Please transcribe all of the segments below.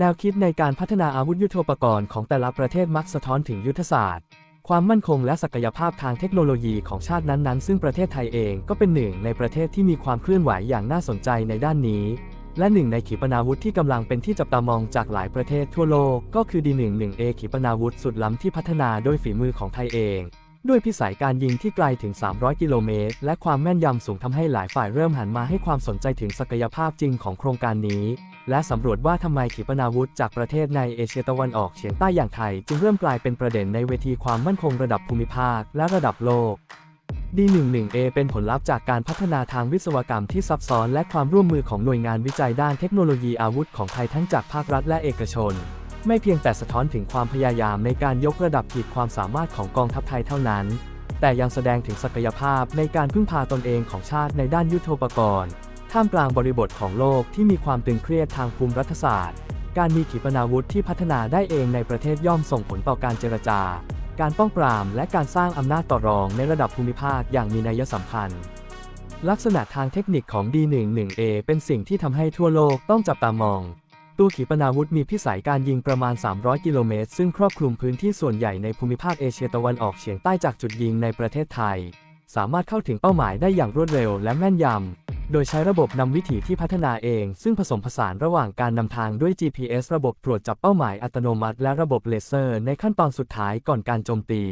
แนวคิดในการพัฒนาอาวุธยุทโธปกรณ์ของแต่ละประเทศมักสะท้อนถึงยุทธศาสตร์ ความมั่นคงและศักยภาพทางเทคโนโลยีของชาตินั้นๆ ซึ่งประเทศไทยเองก็เป็นหนึ่งในประเทศที่มีความเคลื่อนไหวอย่างน่าสนใจในด้านนี้ และหนึ่งในขีปนาวุธที่กำลังเป็นที่จับตามองจากหลายประเทศทั่วโลก ก็คือ D11A ขีปนาวุธสุดล้ำที่พัฒนาโดยฝีมือของไทยเองด้วยพิสัยการยิงที่ไกลถึง 300 กิโลเมตร และความแม่นยำสูงทำให้หลายฝ่ายเริ่มหันมาให้ความสนใจถึงศักยภาพจริงของโครงการนี้ และสำรวจว่าทำไมขีปนาวุธจากประเทศในเอเชียตะวันออกเฉียงใต้อย่างไทย จึงเริ่มกลายเป็นประเด็นในเวทีความมั่นคงระดับภูมิภาคและระดับโลก D11A เป็นผลลัพธ์จากการพัฒนาทางวิศวกรรมที่ซับซ้อน และความร่วมมือของหน่วยงานวิจัยด้านเทคโนโลยีอาวุธของไทยทั้งจากภาครัฐและเอกชน ไม่เพียงแต่สะท้อนถึงความพยายามในการยกระดับขีดความสามารถของกองทัพไทยเท่านั้น แต่ยังแสดงถึงศักยภาพในการพึ่งพาตนเองของชาติในด้านยุทโธปกรณ์ ท่ามกลางบริบทของโลกที่มีความตึงเครียดทางภูมิรัฐศาสตร์ การมีขีปนาวุธที่พัฒนาได้เองในประเทศย่อมส่งผลต่อการเจรจา การป้องปราม และการสร้างอำนาจต่อรองในระดับภูมิภาคอย่างมีนัยสำคัญ ลักษณะทางเทคนิคของ D11A เป็นสิ่งที่ทำให้ทั่วโลกต้องจับตามองตู้ขีปนาวุธมีพิสัยการยิงประมาณ 300 กิโลเมตร ซึ่งครอบคลุมพื้นที่ส่วนใหญ่ในภูมิภาคเอเชียตะวันออกเฉียงใต้จากจุดยิงในประเทศไทย สามารถเข้าถึงเป้าหมายได้อย่างรวดเร็วและแม่นยำ โดยใช้ระบบนำวิถีที่พัฒนาเอง ซึ่งผสมผสานระหว่างการนำทางด้วย GPS ระบบตรวจจับเป้าหมายอัตโนมัติ และระบบเลเซอร์ ในขั้นตอนสุดท้ายก่อนการโจมตี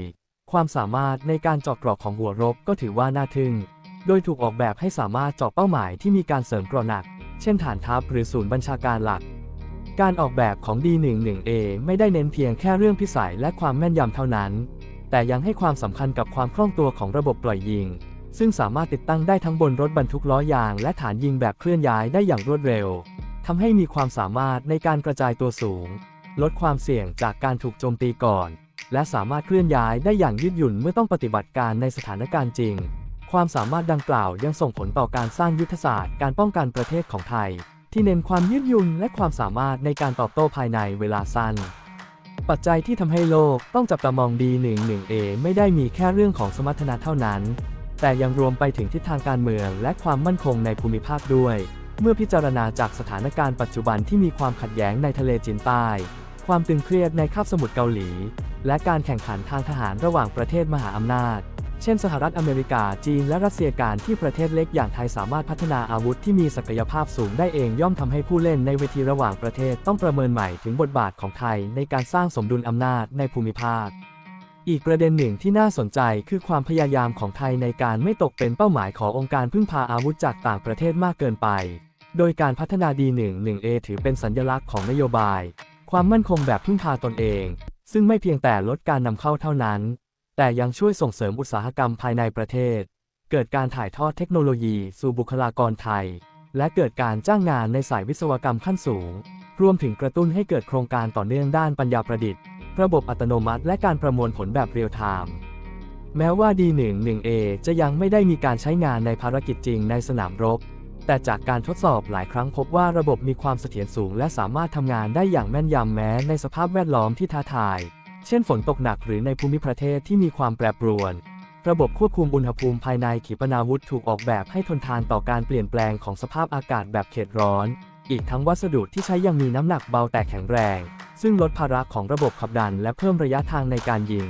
ความสามารถในการเจาะกรอกของหัวรบก็ถือว่าน่าทึ่ง โดยถูกออกแบบให้สามารถเจาะเป้าหมายที่มีการเสริมกราะหนัก เช่นฐานทัพหรือศูนย์บัญชาการหลัก การออกแบบของ D11A ไม่ได้เน้นเพียงแค่เรื่องพิสัยและความแม่นยำเท่านั้น แต่ยังให้ความสำคัญกับความคล่องตัวของระบบปล่อยยิง ซึ่งสามารถติดตั้งได้ทั้งบนรถบรรทุกล้อยาง และฐานยิงแบบเคลื่อนย้ายได้อย่างรวดเร็วทำให้มีความสามารถในการกระจายตัวสูง ลดความเสี่ยงจากการถูกโจมตีก่อน และสามารถเคลื่อนย้ายได้อย่างยืดหยุ่นเมื่อต้องปฏิบัติการในสถานการณ์จริง ความสามารถดังกล่าวยังส่งผลต่อการสร้างยุทธศาสตร์การป้องกันประเทศของไทย ที่เน้นความยืดหยุ่นและความสามารถในการตอบโต้ภายในเวลาสั้น ปัจจัยที่ทำให้โลกต้องจับตามอง D11A ไม่ได้มีแค่เรื่องของสมรรถนะเท่านั้น แต่ยังรวมไปถึงทิศทางการเมืองและความมั่นคงในภูมิภาคด้วย เมื่อพิจารณาจากสถานการณ์ปัจจุบันที่มีความขัดแย้งในทะเลจีนใต้ ความตึงเครียดในคาบสมุทรเกาหลี และการแข่งขันทางทหารระหว่างประเทศมหาอำนาจ เช่น สหรัฐอเมริกา จีน และรัสเซียการที่ประเทศเล็กอย่างไทยสามารถพัฒนาอาวุธที่มีศักยภาพสูงได้เองย่อมทำให้ผู้เล่นในเวทีระหว่างประเทศต้องประเมินใหม่ถึงบทบาทของไทยในการสร้างสมดุลอำนาจในภูมิภาค อีกประเด็นหนึ่งที่น่าสนใจคือความพยายามของไทยในการไม่ตกเป็นเป้าหมายขององค์การพึ่งพาอาวุธจากต่างประเทศมากเกินไป โดยการพัฒนา D11A ถือเป็นสัญลักษณ์ของนโยบาย ความมั่นคงแบบพึ่งพาตนเอง ซึ่งไม่เพียงแต่ลดการนำเข้าเท่านั้น แต่ยังช่วยส่งเสริมอุตสาหกรรมภายในประเทศ เกิดการถ่ายทอดเทคโนโลยีสู่บุคลากรไทย และเกิดการจ้างงานในสายวิศวกรรมขั้นสูง รวมถึงกระตุ้นให้เกิดโครงการต่อเนื่องด้านปัญญาประดิษฐ์ ระบบอัตโนมัติและการประมวลผลแบบเรียลไทม์แม้ว่า D11A จะยังไม่ได้มีการใช้งานในภารกิจจริงในสนามรบ แต่จากการทดสอบหลายครั้งพบว่าระบบมีความเสถียรสูง และสามารถทำงานได้อย่างแม่นยำแม้ในสภาพแวดล้อมที่ท้าทาย เช่นฝนตกหนักหรือในภูมิประเทศที่มีความแปรปรวน ระบบควบคุมอุณหภูมิภายในขีปนาวุธถูกออกแบบให้ทนทานต่อการเปลี่ยนแปลงของสภาพอากาศแบบเขตร้อน อีกทั้งวัสดุที่ใช้ยังมีน้ำหนักเบาแต่แข็งแรง ซึ่งลดภาระของระบบขับดันและเพิ่มระยะทางในการยิง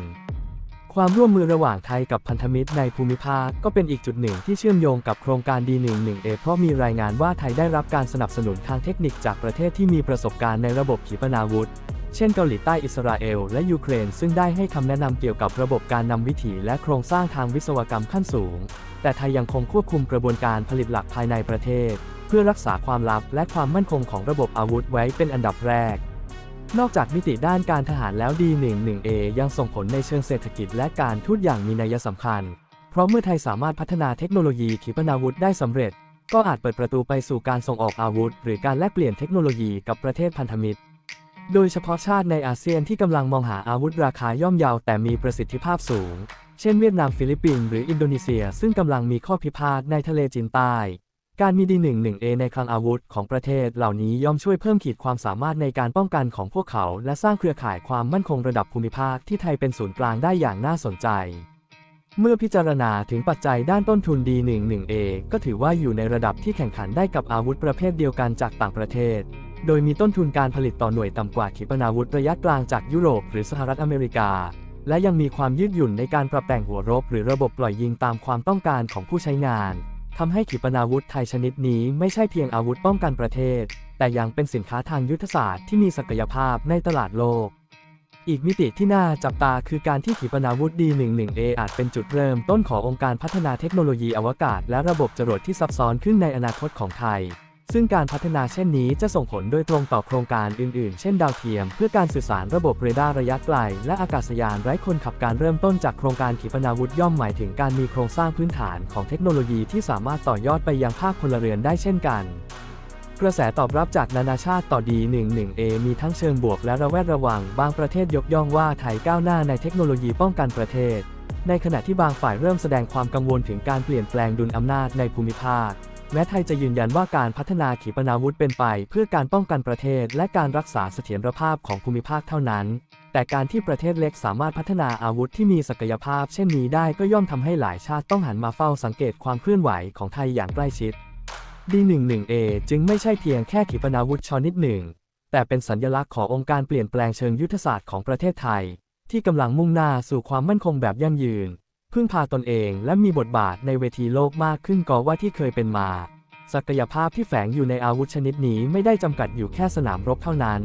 ความร่วมมือระหว่างไทยกับพันธมิตรในภูมิภาคก็เป็นอีกจุดหนึ่งที่เชื่อมโยงกับโครงการ D11A เพราะมีรายงานว่าไทยได้รับการสนับสนุนทางเทคนิคจากประเทศที่มีประสบการณ์ในระบบขีปนาวุธ เช่นเกาหลีใต้อิสราเอลและยูเครน ซึ่งได้ให้คำแนะนำเกี่ยวกับระบบการนำวิถีและโครงสร้างทางวิศวกรรมขั้นสูง แต่ไทยยังคงควบคุมกระบวนการผลิตหลักภายในประเทศ เพื่อรักษาความลับและความมั่นคงของระบบอาวุธไว้เป็นอันดับแรก นอกจากมิติด้านการทหารแล้ว D11A ยังส่งผลในเชิงเศรษฐกิจและการทูตอย่างมีนัยสำคัญ เพราะเมื่อไทยสามารถพัฒนาเทคโนโลยีขีปนาวุธได้สำเร็จ ก็อาจเปิดประตูไปสู่การส่งออกอาวุธ หรือการแลกเปลี่ยนเทคโนโลยีกับประเทศพันธมิตร โดยเฉพาะชาติในอาเซียนที่กำลังมองหาอาวุธราคาย่อมเยาวแต่มีประสิทธิภาพสูง เช่นเวียดนามฟิลิปปินส์หรืออินโดนีเซีย ซึ่งกำลังมีข้อพิพาทในทะเลจีนใต้ การมี D11A ในคลังอาวุธของประเทศเหล่านี้ย่อมช่วยเพิ่มขีดความสามารถในการป้องกันของพวกเขา และสร้างเครือข่ายความมั่นคงระดับภูมิภาคที่ไทยเป็นศูนย์กลางได้อย่างน่าสนใจ เมื่อพิจารณาถึงปัจจัยด้านต้นทุน D11A ก็ถือว่าอยู่ในระดับที่แข่งขันได้กับอาวุธประเภทเดียวกันจากต่างประเทศ โดยมีต้นทุนการผลิตต่อหน่วยต่ำกว่าขีปนาวุธระยะกลางจากยุโรปหรือสหรัฐอเมริกา และยังมีความยืดหยุ่นในการปรับแต่งหัวรบ หรือระบบปล่อยยิงตามความต้องการของผู้ใช้งาน ทำให้ขีปนาวุธไทยชนิดนี้ไม่ใช่เพียงอาวุธป้องกันประเทศ แต่ยังเป็นสินค้าทางยุทธศาสตร์ที่มีศักยภาพในตลาดโลก อีกมิติที่น่าจับตาคือการที่ขีปนาวุธ D11A อาจเป็นจุดเริ่มต้นขององค์การพัฒนาเทคโนโลยีอวกาศ และระบบจรวดที่ซับซ้อนขึ้นในอนาคตของไทย ซึ่งการพัฒนาเช่นนี้จะส่งผลโดยตรงต่อโครงการอื่นๆ เช่นดาวเทียม เพื่อการสื่อสารระบบเรดาร์ระยะไกล และอากาศยานไร้คนขับการเริ่มต้นจากโครงการขีปนาวุธย่อมหมายถึงการมีโครงสร้างพื้นฐานของเทคโนโลยีที่สามารถต่อยอดไปยังภาคพลเรือนได้เช่นกัน กระแสตอบรับจากนานาชาติต่อ D11A มีทั้งเชิงบวกและระแวดระวัง บางประเทศยกย่องว่าไทยก้าวหน้าในเทคโนโลยีป้องกันประเทศ ในขณะที่บางฝ่ายเริ่มแสดงความกังวลถึงการเปลี่ยนแปลงดุลอำนาจในภูมิภาค แม้ไทยจะยืนยันว่าการพัฒนาขีปนาวุธเป็นไป เพื่อการป้องกันประเทศและการรักษาเสถียรภาพของภูมิภาคเท่านั้น แต่การที่ประเทศเล็กสามารถพัฒนาอาวุธที่มีศักยภาพ เช่นนี้ได้ก็ย่อมทำให้หลายชาติต้องหันมาเฝ้าสังเกตความเคลื่อนไหวของไทยอย่างใกล้ชิด D11A จึงไม่ใช่เพียงแค่ขีปนาวุธชนิดหนึ่ง แต่เป็นสัญลักษณ์ขององค์การเปลี่ยนแปลงเชิงยุทธศาสตร์ของประเทศไทย ที่กำลังมุ่งหน้าสู่ความมั่นคงแบบยั่งยืน พึ่งพาตนเองและมีบทบาทในเวทีโลกมากขึ้นกว่าที่เคยเป็นมา ศักยภาพที่แฝงอยู่ในอาวุธชนิดนี้ไม่ได้จำกัดอยู่แค่สนามรบเท่านั้น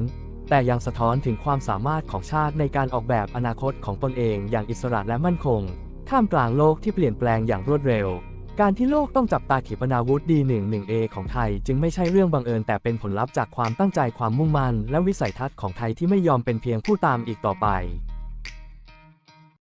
แต่ยังสะท้อนถึงความสามารถของชาติในการออกแบบอนาคตของตนเองอย่างอิสระและมั่นคง ท่ามกลางโลกที่เปลี่ยนแปลงอย่างรวดเร็ว การที่โลกต้องจับตาขีปนาวุธ D11A ของไทย จึงไม่ใช่เรื่องบังเอิญแต่เป็นผลลัพธ์จากความตั้งใจความมุ่งมั่นและวิสัยทัศน์ของไทยที่ไม่ยอมเป็นเพียงผู้ตามอีกต่อไป